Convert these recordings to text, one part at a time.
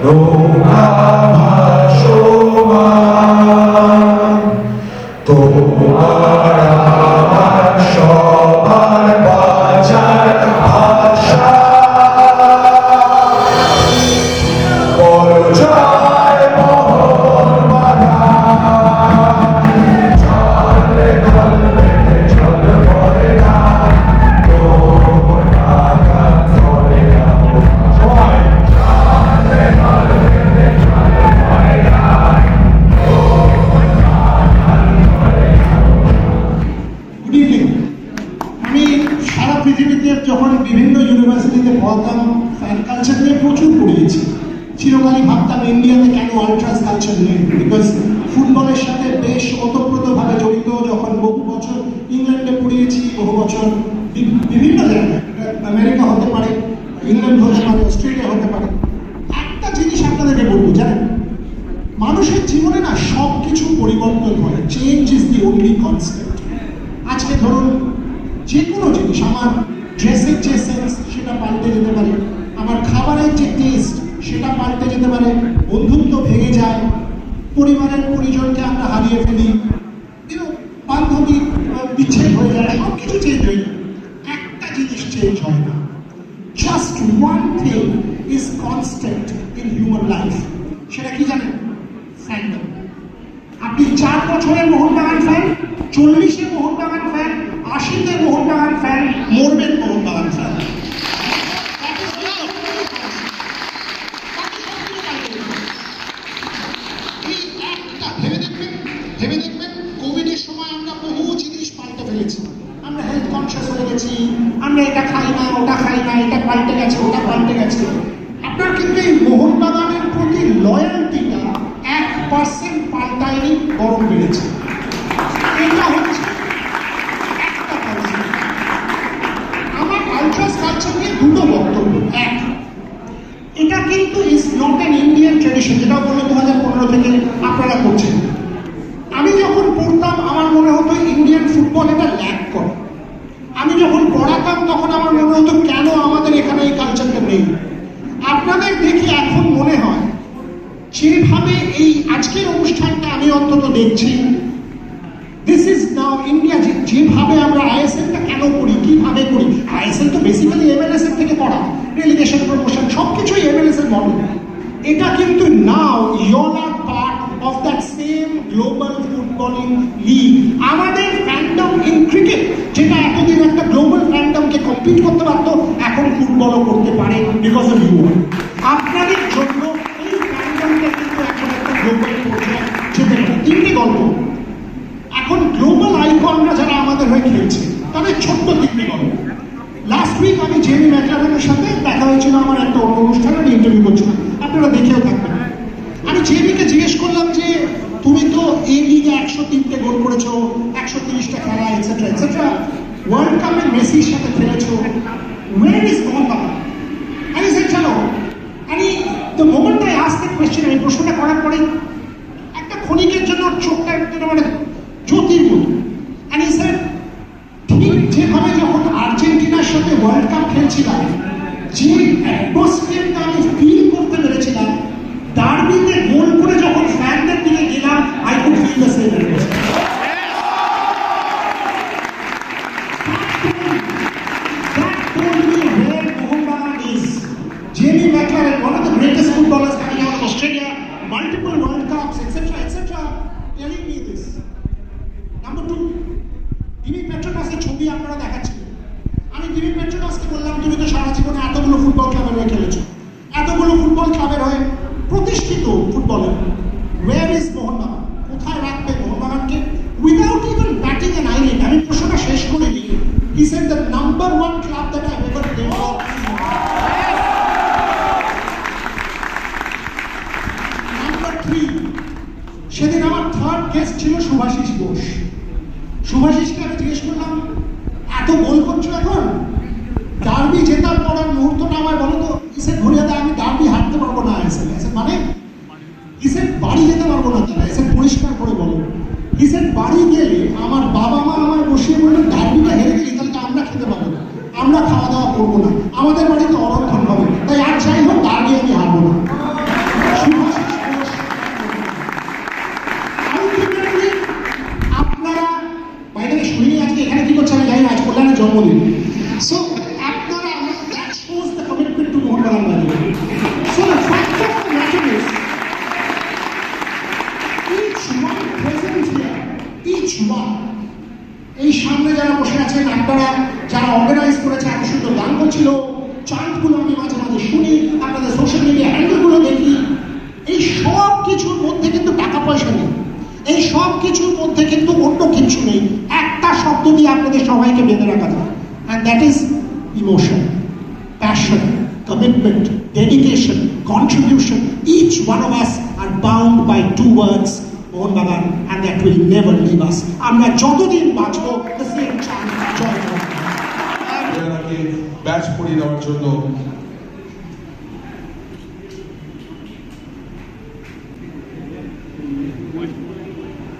No, সারা পৃথিবীতে যখন বিভিন্ন ইউনিভার্সিটিতে পড়তাম ফ্যান কালচার নিয়ে প্রচুর পড়িয়েছি, চিরকালই ভাবতাম ইন্ডিয়াতে কেন আল্ট্রাস কালচার নেই? বিকজ ফুটবলের সাথে বেশ ওতপ্রোতভাবে জড়িত যখন বহু বছর ইংল্যান্ডে পড়িয়েছি, বহু বছর বিভিন্ন জায়গায় আমেরিকা হতে পারে, ইংল্যান্ড হতে পারে, অস্ট্রেলিয়া হতে পারে। একটা জিনিস আপনাদেরকে বলব, জানেন, মানুষের জীবনে না সব কিছু পরিবর্তন হয়। Change is the only concept আজকে ধরুন যে কোনো জিনিস, আমার ড্রেসের যে সেন্স সেটা পাল্টে যেতে পারে। আমার খাবারের যে টেস্ট সেটা পাল্টে যেতে পারে। বন্ধুত্ব ভেঙে যায়। পরিবারের পরিজনকে আমরা হারিয়ে ফেলি। বান্ধবী বিচ্ছেদ হয়ে যায়। সব কিছু চেঞ্জ হয়ে যায়। একটা জিনিস চেঞ্জ হয় না। Just one thing is constant in human life সেটা কি জানেন? ফ্যান্ডম আপনি চার বছরের মোহনবাগান ফ্যান চল্লিশে মোহনবাগান ফ্যান আশিতে মোহনবাগান ফ্যান মরবেন মোহনবাগান ফ্যান ভেবে দেখবেন কোভিডের সময় আমরা বহু জিনিস পাল্টে ফেলেছি। আমরা হেলথ কনসিয়াস হয়ে গেছি, আমরা এটা খাই না, ওটা খাই না, এটা পাল্টে গেছে, ওটা পাল্টে গেছে। আপনার কিন্তু এই মোহনবাগানের প্রতি লয়্যালটিটা এক পার্সেন্ট পাল্টায়নি গরম বেড়েছে এটা হচ্ছে একটা percent। আমার আলট্রাস কালচার নিয়ে দুটো বক্তব্য এক এটা কিন্তু is not an Indian tradition যেটা বলল দু হাজার পনেরো থেকে আপনারা করছেন। আমি যখন পড়তাম, আমার মনে হতো ইন্ডিয়ান ফুটবল এটা ল্যাক করে। আমি যখন পড়াতাম, তখন আমার মনে হতো কেন আমাদের এখানে এই কালচারটা নেই। আপনাদের দেখে এখন মনে হয়, যেভাবে এই আজকের অনুষ্ঠানটা আমি অন্তত দেখছি দিস ইজ নাও ইন্ডিয়া যেভাবে আমরা আইএসএলটা কেন করি, কীভাবে করি? আইএসএল তো বেসিক্যালি এমএলএস এর থেকে পড়া রেলিগেশন প্রমোশন সব কিছুই এমএলএস এর মডেল এটা কিন্তু now year R part of that same global footballing league আমাদের ফ্যান্ডম ইন ক্রিকেট যেটা এতদিন একটা গ্লোবাল ফ্যান্ডমকে কম্পিট করতে পারতো, এখন ফুটবলও করতে পারে বিকজ অফ ইউ আপনাদের জন্য এই ফ্যান্ডমটা কিন্তু এখন একটা গ্লোবাল পর্যায়ে যেতে পারে তিনটি গল্প। এখন গ্লোবাল আইকনরা যারা আমাদের হয়ে খেলছে, তাদের ছোট্ট তিনটি গল্প। লাস্ট উইক আমি জেমি ম্যাকলারেনের সাথে দেখা হয়েছিল আমার একটা অন্য অনুষ্ঠানে, আমি ইন্টারভিউ করছিলাম আপনারা দেখেও থাকবেন আমি জেমিকে জিজ্ঞেস করলাম যে তুমি তো এই লিগে একশো তিনটে গোল করেছ একশো তিরিশটা খেলা এটসেট্রা এটসেট্রা ওয়ার্ল্ড কাপে মেসির সাথে খেলেছো। ওয়ের ইজ মোহনবাগান আমি স্যার চলো। আমি দ্য মোমেন্ট আই কোয়েশ্চেন আমি প্রশ্নটা করার পরেই একটা ক্ষণিকের জন্য চোখটা একটু মানে জ্যোতির মতো এই স্যার ঠিক যেভাবে যখন আর্জেন্টিনার সাথে ওয়ার্ল্ড কাপ খেলছিলাম, যে অ্যাটমসফিয়ারটা আমি ফিল করতে পেরেছিলাম ডার্বিতে গোল করে যখন ফ্যানদের দিকে গেলাম I could feel the same সীমা এই সামনে যারা বসে আছেন আপনারা যারা অর্গানাইজ করেছে এত সুন্দর গান করছিল চার্টগুলো আমি মাঝে মাঝে শুনি আপনাদের সোশ্যাল মিডিয়া হ্যান্ডেলগুলো দেখি। এই সব কিছুর মধ্যে কিন্তু টাকা পয়সা নেই। এই সব কিছুর মধ্যে কিন্তু অন্য কিছু নেই। একটা শব্দ দিয়ে আপনাদের সবাইকে বেঁধে রাখা যায়। And that is emotion passion commitment, dedication contribution, each one of us are bound by two words Bagan, and that will never leave us. আমরা যতদিন বাঁচবো the same chant, জয় ব্যাচ পরিয়ে দেওয়ার জন্য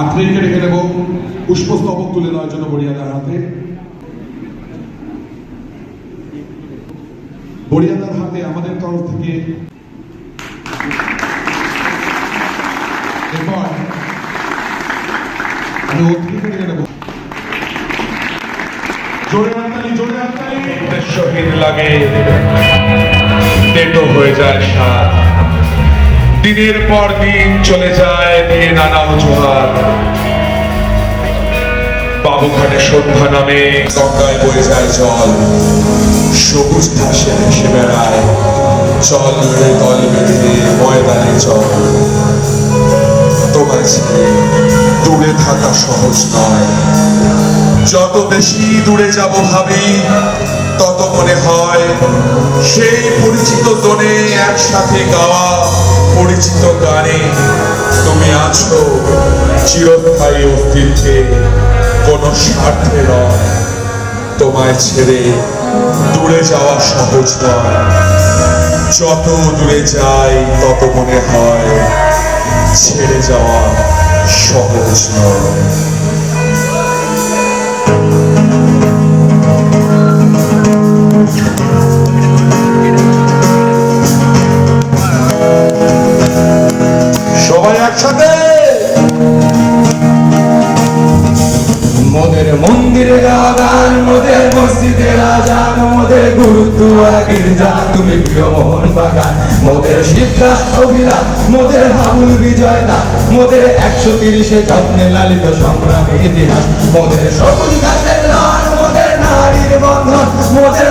আত্মীয়কে রেখে দেব। পুষ্পস্তবক তুলে দেওয়ার জন্য বরিয়াদার হাতে। বরিয়াদার হাতে আমাদের তরফ থেকে দিনের পর দিন চলে যায় দিয়ে নানা অজুহাত বাবুঘাটে সন্ধ্যা নামে গঙ্গায় বয়ে যায় জল সবুজ ঘাসে ভেসে বেড়ায় জল বেড়ে দল বেঁধে ময়দানে জল দূরে থাকা সহজ নয়। যত বেশি দূরে যাব ভাবি, তত মনে হয় সেই পরিচিত দোনে একসাথে গাওয়া পরিচিত গানে তুমি আছো চিরস্থায়ী অস্তিত্বে, কোনো স্বার্থে নয়। তোমায় ছেড়ে দূরে যাওয়া সহজ নয়। যত দূরে যাই, তত মনে হয় ছেড়ে যাওয়া সহজ নয়। সবাই একসাথে? মসজিদে তোমাদের মোদের গুরুদুয়ার গির্জা তুমি প্রিয় মোহন বাগান। মোদের শিক্ষা অভিরা মোদের হাবুল বিজয় দা মোদের একশো তিরিশে যত্নে লালিত সংগ্রামের ইতিহাস। মোদের সবুজ গাছের লাল, মোদের নারীর বন্ধন, মোদের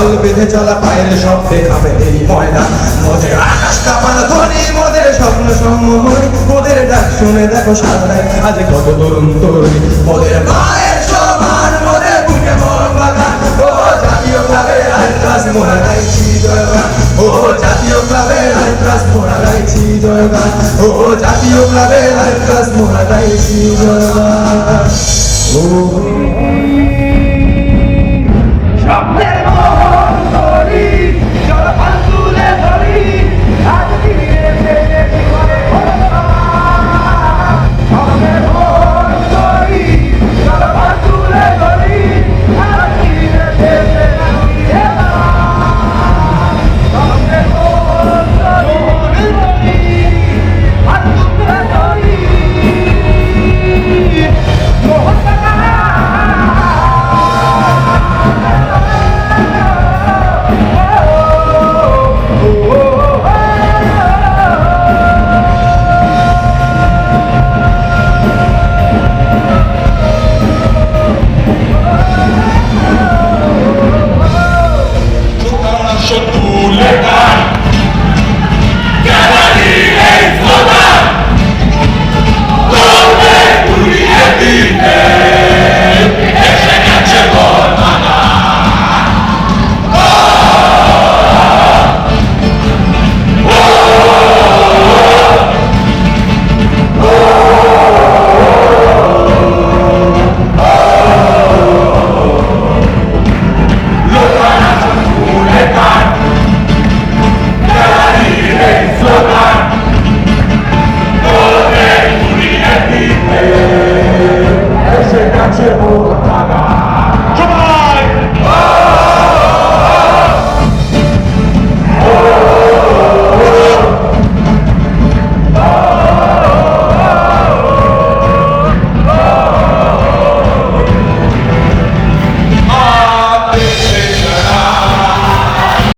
মোদের বেঁধে চলা পায়ের শব্দে খাবে এই ময়দান মোদের আকাশ কাঁপানো ধ্বনি, মোদের স্বপ্ন সম্মোহনী, মোদের ডাক শুনে দেখো সারায় আজ কত তরুণ তরুণী। মোদের মায়ের সমান, মোদের বুকে মন বাগান ও জাতীয় ক্লাবের জয়গান ও জাতীয় ক্লাবের মোরা গাইছি জয়গান ও জাতীয় ক্লাবের আইত্রাস মোরা গাইছি জয়গান ও